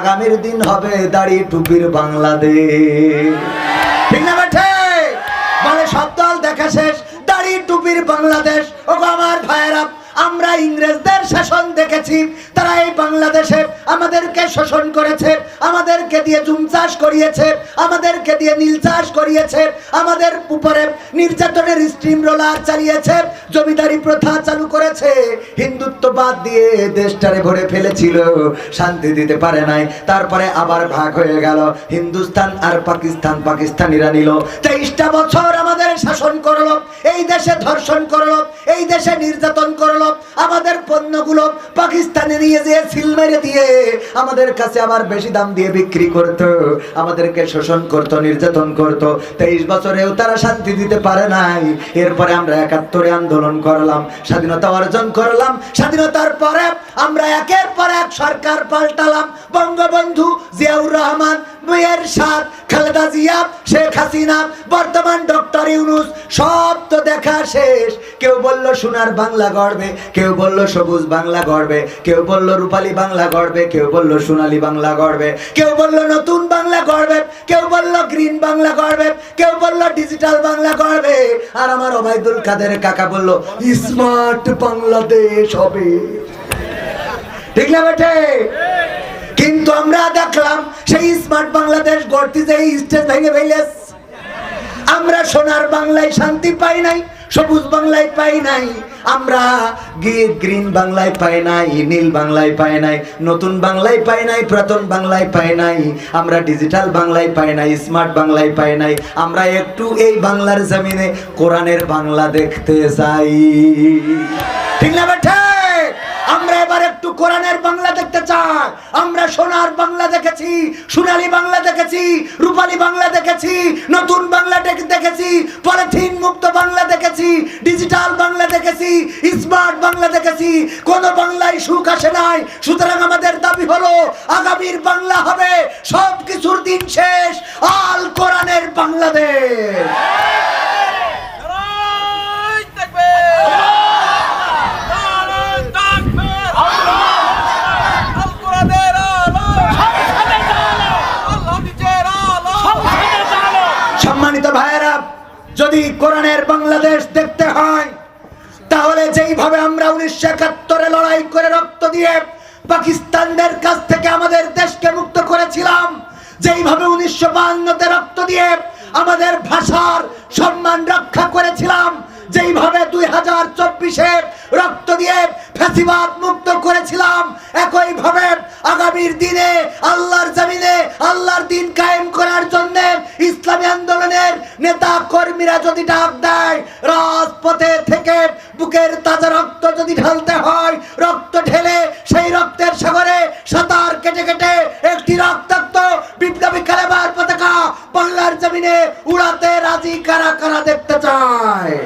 আগামীর দিন হবে দাড়ি টুপির বাংলাদেশ। ঠিক না বেঠে? মানে সব দল দেখা শেষ, দাড়ি টুপির বাংলাদেশ। ও আমার ভাইয়েরা আমরা ইংরেজদের শাসন দেখেছি, তারা এই বাংলাদেশে আমাদেরকে শোষণ করেছে, আমাদেরকে দিয়ে জুম চাষ করিয়েছে, আমাদেরকে দিয়ে নীল চাষ করিয়েছে, আমাদের উপরে নির্যাতনের স্টিম রোলার চালিয়েছে, জমিদারি প্রথা চালু করেছে। হিন্দুত্ববাদ দিয়ে দেশটারে ভরে ফেলেছিল, শান্তি দিতে পারে নাই, তারপরে আবার ভাগ হয়ে গেল। হিন্দুস্তান আর পাকিস্তান পাকিস্তানিরা নিল। তেইশটা বছর আমাদের শাসন করল, এই দেশে ধর্ষণ করল, এই দেশে নির্যাতন করল আমাদের পণ্যগুলো পাকিস্তানে নিয়ে যেয়ে সিল মেরে দিয়ে আমাদের কাছে আবার বেশি দাম দিয়ে বিক্রি করত। আমাদেরকে শোষণ করত, নির্যাতন করত। তেইশ বছরেও তারা শান্তি দিতে পারে নাই। এরপরে আমরা একাত্তরে আন্দোলন করলাম, স্বাধীনতা অর্জন করলাম। স্বাধীনতার পরে আমরা একের পর এক সরকার পাল্টালাম। বঙ্গবন্ধু জিয়াউর রহমান মেয়ের সাথ, খালেদা জিয়া, শেখ হাসিনা, বর্তমান ডক্টর ইউনুস, সব তো দেখা শেষ। কেউ বলল সোনার বাংলা গড়বে, কেউ বলল সবুজ বাংলা গড়বে, কেউ বলল রূপালী বাংলা গড়বে, কেউ বলল সোনালী বাংলা গড়বে। কেউ বলল নতুন বাংলা গড়বে, কেউ বলল গ্রিন বাংলা গড়বে, কেউ বলল ডিজিটাল বাংলা গড়বে। আর আমার ওবায়দুল কাদের কাকা বলল, স্মার্ট বাংলাদেশ হবে। ঠিক না বেটে কিন্তু আমরা দেখলাম সেই স্মার্ট বাংলাদেশ গড়তে যে স্টেজ ভেঙে ফেলেস আমরা সোনার বাংলায় শান্তি পাই নাই, সবুজ বাংলায় পাই নাই। আমরা গ্রিন বাংলায় পাই নাই, নীল বাংলায় পাই নাই, নতুন বাংলায় পাই নাই, পুরাতন বাংলায় পাই নাই। আমরা ডিজিটাল বাংলায় পাই নাই স্মার্ট বাংলায় পাই নাই। আমরা একটু এই বাংলার জমিনে কোরআনের বাংলা দেখতে চাই। ঠিক না আমরা এবার একটু কোরআনের বাংলা আমরা সোনার বাংলা দেখেছি, সোনালী বাংলা দেখেছি, রূপালী বাংলা দেখেছি, নতুন বাংলা দেখ- দেখেছি, পলিথিন মুক্ত বাংলা দেখেছি, ডিজিটাল বাংলা দেখেছি, স্মার্ট বাংলা দেখেছি, কোন বাংলায় সুখ আসে নাই। সুতরাং আমাদের দাবি হলো, আগামীর বাংলা হবে সব কিছুর দিন শেষ, আল কোরআনের বাংলাদেশ নারায় তাকবীর! নারায় তাকবীর! আল কোরআনের আলো! আল্লাহ নিজের আলো! সম্মানিত ভাইয়েরা যদি কোরআনের বাংলাদেশ দেখতে হয়। তাহলে যেইভাবে আমরা উনিশশো একাত্তরে লড়াই করে রক্ত দিয়ে পাকিস্তানদের কাছ থেকে আমাদের দেশকে মুক্ত করেছিলাম, যেইভাবে উনিশশো বাহান্নতে রক্ত দিয়ে আমাদের ভাষার সম্মান রক্ষা করেছিলাম, যেইভাবে দুই হাজার চব্বিশে রক্ত দিয়ে ফ্যাসিবাদ মুক্ত করেছিলাম, একইভাবে আগামীর দিনে আল্লাহর জমিনে নেতা কর্মীরা যদি ডাক দেয় রাজপথে থেকে বুকের তাজা রক্ত যদি ঢালতে হয় রক্ত ঢেলে সেই রক্তের সাগরে সাঁতার কেটে কেটে একটি রক্তাক্ত বিপ্লবী কালেবার পতাকা বাংলার জমিনে উড়াতে রাজি কারা কারা দেখতে চায়?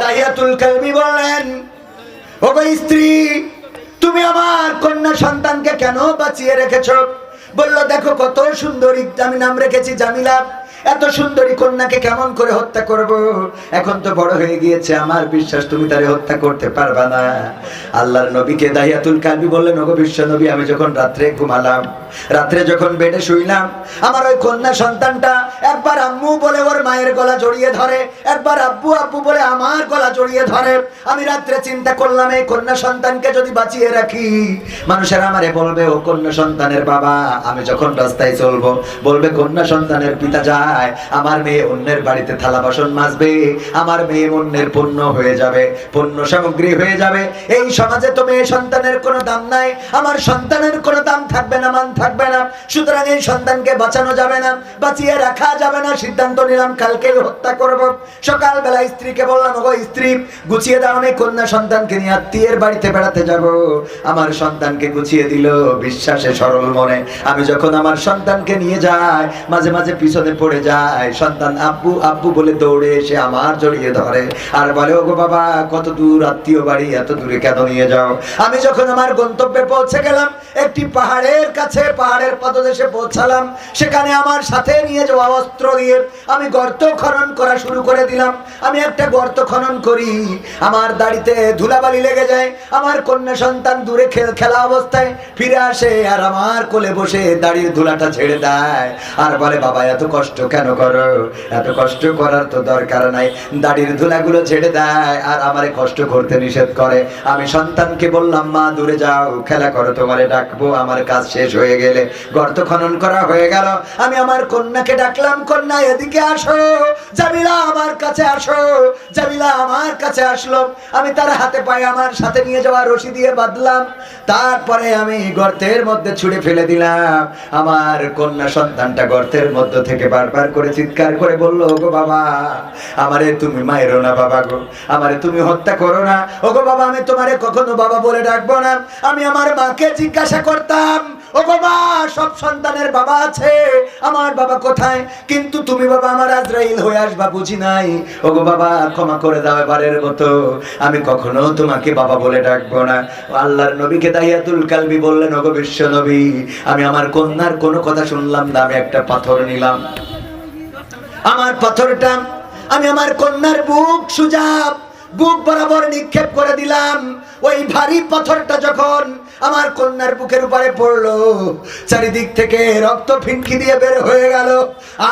দাহিয়াতুল বললেন ওগো স্ত্রী তুমি আমার কন্যা সন্তানকে কেন বাঁচিয়ে রেখেছ? বলল, দেখো কত সুন্দর আমি নাম রেখেছি জামিলা। এত সুন্দরী কন্যাকে কেমন করে হত্যা করব? এখন তো বড় হয়ে গিয়েছে আমার বিশ্বাস, তুমি তারে হত্যা করতে পারবা না। আল্লাহর নবীকে দাহিয়াতুল কালবি বললেন, ওগো বিশ্ব নবী, আমি যখন রাত্রে ঘুমালাম, রাত্রে যখন বেডে শুইলাম, আমার ওই কন্যা সন্তানটা একবার আম্মু বলে ওর মায়ের গলা জড়িয়ে ধরে, একবার আব্বু আব্বু বলে আমার গলা জড়িয়ে ধরে। আমি রাত্রে চিন্তা করলাম, এই কন্যা সন্তানকে যদি বাঁচিয়ে রাখি, মানুষের আমারে বলবে, ও কন্যা সন্তানের বাবা, আমি যখন রাস্তায় চলবো, বলবে কন্যা সন্তানের পিতা যায়, আমার মেয়ে অন্যের বাড়িতে থালা বাসন মাজবে, আমার মেয়ে অন্যের পণ্য হয়ে যাবে, পণ্য সামগ্রী হয়ে যাবে। এই সমাজে তো মেয়ে সন্তানের কোনো দাম নাই, আমার সন্তানের কোনো দাম থাকবে না, মান থাকবে না। সুতরাং এই সন্তানকে বাঁচানো যাবে না, বাঁচিয়ে রাখা যাবে না, সিদ্ধান্ত নিলাম, কালকে হত্যা করব। সকালবেলা স্ত্রীকে বললাম, ওগো স্ত্রী, গুছিয়ে দাও, আমি কন্যা সন্তানকে নিয়ে আত্মীয়ের বাড়িতে বেড়াতে যাব। আমার সন্তানকে গুছিয়ে দিল বিশ্বাসে সরল মনে। আমি যখন আমার সন্তানকে নিয়ে যাই, মাঝে মাঝে পিছনে পড়ে যায়, সন্তান আব্বু আব্বু বলে দৌড়ে এসে আমার জড়িয়ে ধরে। আর বলে, ওগো বাবা, কত দূর আত্মীয় বাড়ি, এত দূরে কেন নিয়ে যাও? আমি যখন আমার গন্তব্যে পৌঁছে গেলাম, একটি পাহাড়ের কাছে, পাহাড়ের পদদেশে পৌঁছালাম। সেখানে আমার সাথে নিয়ে যাওয়া অস্ত্র দিয়ে আমি গর্ত খনন করা শুরু করে দিলাম। আমি একটা গর্ত খনন করি। আমার দাড়িতে ধুলাবালি লেগে যায়। আমার কন্যা সন্তান দূরে খেলা অবস্থায় ফিরে আসে আর আমার কোলে বসে দাড়ির ধুলাটা ছেড়ে দেয়। আর বলে, বাবা, এত কষ্ট কেন করো? এত কষ্ট করার তো দরকার নাই। দাড়ির ধুলাগুলো ছেড়ে দেয় আর আমারে কষ্ট করতে নিষেধ করে। আমি সন্তানকে বললাম, মা, দূরে যাও, খেলা করো, তোমারে ডাকবো, আমার কাজ শেষ হয়ে গেলে গর্ত খনন করা হয়ে গেল। আমি আমার কন্যাকে ডাকলাম, কন্যা, এদিকে আসো। জামিলা আমার কাছে আসো। জামিলা আমার কাছে আসলো। আমি তার হাতে পায়ে আমার সাথে নিয়ে যাওয়া রশি দিয়ে বাঁধলাম। তারপরে আমি গর্তের মধ্যে ছুড়ে ফেলে দিলাম। আমার কন্যা সন্তানটা গর্তের মধ্য থেকে বারবার করে চিৎকার করে বলল, ওগো বাবা, আমারে তুমি মায়েরো না বাবা গো, আমারে তুমি হত্যা করো না। ওগো বাবা, আমি তোমারে কখনো বাবা বলে ডাকবো না। আমি আমার মাকে জিজ্ঞাসা করতাম সব সন্তানের বাবা আছে, আমার বাবা কোথায়? কিন্তু তুমি বাবা আমার আজরাইল হয়ে আসবা বুঝি নাই। ওগো বাবা, ক্ষমা করে দাও এবারের মতো। আমি কখনো তোমাকে বাবা বলে ডাকবো না। আল্লাহর নবীকে দাইয়াতুল কালবি বললেন, ওগো বিশ্ব নবী, আমি আমার কন্যার কোনো কথা শুনলাম না, আমি একটা পাথর নিলাম। আমার পাথরটা, আমি আমার কন্যার বুক সুজাব বুক বরাবর নিক্ষেপ করে দিলাম। ওই ভারী পাথরটা যখন আমার কন্যার বুকের উপরে পড়ল, চারিদিক থেকে রক্ত ফিনকি দিয়ে বের হয়ে গেল,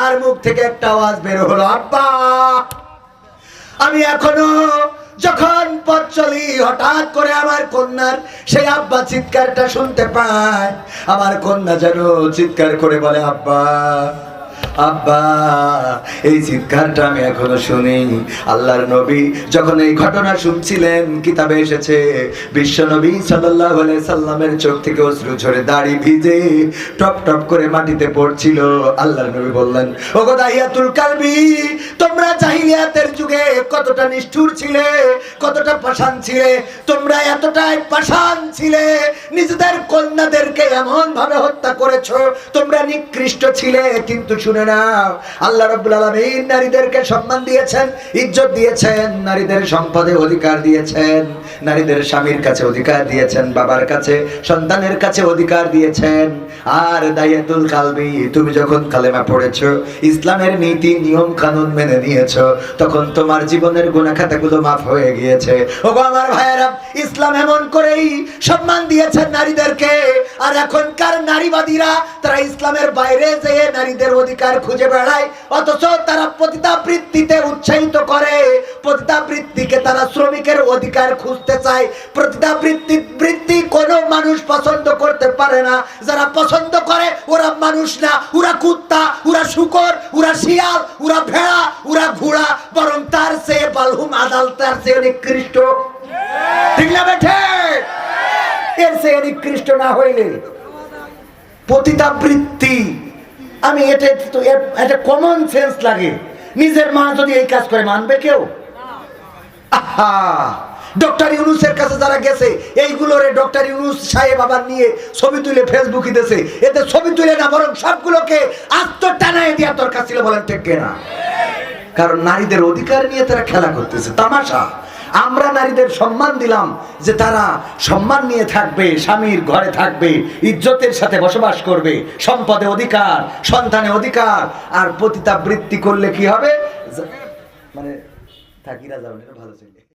আর মুখ থেকে একটা আওয়াজ বের হলো, আব্বা, আমি এখনও যখন পথ চলি, হঠাৎ করে আমার কন্যার সেই আব্বা চিৎকারটা শুনতে পায় আমার কন্যা যেন চিৎকার করে বলে, আব্বা আব্বা, এই চিৎকারটা আমি এখনও শুনি। আল্লাহর নবী যখন এই ঘটনা শুনছিলেন, কিতাবে এসেছে সাল্লাল্লাহু সাল্লামের চোখ থেকে অশ্রু ঝরে দাড়ি ভিজে টপ টপ করে মাটিতে পড়ছিল। আল্লাহর নবী বললেন, ওগো দাহিয়াতুল কালবি, তোমরা জাহিলিয়াতের যুগে কতটা নিষ্ঠুর ছিলে, কতটা পাষাণ ছিলে, তোমরা এতটাই পাষাণ ছিলে, নিজেদের কন্যাদেরকে এমন ভাবে হত্যা করেছ, তোমরা নিকৃষ্ট ছিলে। কিন্তু শুনে নাও। আল্লাহ রাব্বুল নারীদেরকে সম্মান দিয়েছেন, ইজ্জত দিয়েছেন, নারীদের সম্পদে অধিকার দিয়েছেন, নারীদের স্বামীর কাছে অধিকার দিয়েছেন, বাবার কাছে সন্তানের কাছে অধিকার দিয়েছেন। আর কালবি, তুমি যখন কালেমা পড়েছো, ইসলামের নীতি, নিয়ম, কানুন মেনে নিয়েছো, তখন তোমার জীবনের গুণাখাতাগুলো মাফ হয়ে গিয়েছে। ওগো আমার ভাইয়েরা, ইসলাম এমন করেই সম্মান দিয়েছেন নারীদেরকে, আর এখনকার নারীবাদীরা, তারা ইসলামের বাইরে যেয়ে নারীদের অধিকার খুঁজে বেড়ায়, অথচ তারা পতিতাবৃত্তিতে উৎসাহিত করে। পতিতাবৃত্তিকে তারা শ্রমিকের অধিকার খুঁজতে চায়। পতিতাবৃত্তি বৃত্তি কোনো মানুষ পছন্দ করতে পারে না। যারা পছন্দ করে, ওরা মানুষ না। ওরা কুত্তা, ওরা শুকর, ওরা শিয়াল, ওরা ভেড়া, ওরা ঘোড়া, বরং তার চেয়ে বালহুম আদাল, তার চেয়ে নিকৃষ্ট। ঠিক না বেঠে? এর চেয়ে নিকৃষ্ট না হইলে পতিতাবৃত্তি আমি এটা তো একটা কমন সেন্স লাগে। নিজের মা যদি এই কাজ করে, মানবে কেউ? ডক্টর ইউনুসের কাছে যারা গেছে এইগুলোরে ডক্টর ইউনুস সাহেব আবার নিয়ে ছবি তুলে ফেসবুকে দিয়েছে এতে ছবি তুলে না, বরং সবগুলোকে আত্মটানায় দেওয়ার দরকার ছিল বলেন ঠিক না কারণ নারীদের অধিকার নিয়ে তারা খেলা করতেছে, তামাশা। আমরা নারীদের সম্মান দিলাম যে তারা সম্মান নিয়ে থাকবে, স্বামীর ঘরে থাকবে, ইজ্জতের সাথে বসবাস করবে, সম্পদে অধিকার, সন্তানে অধিকার, আর পতিতাবৃত্তি করলে কি হবে? মানে থাকিরা যাবেন ভালো ছিল।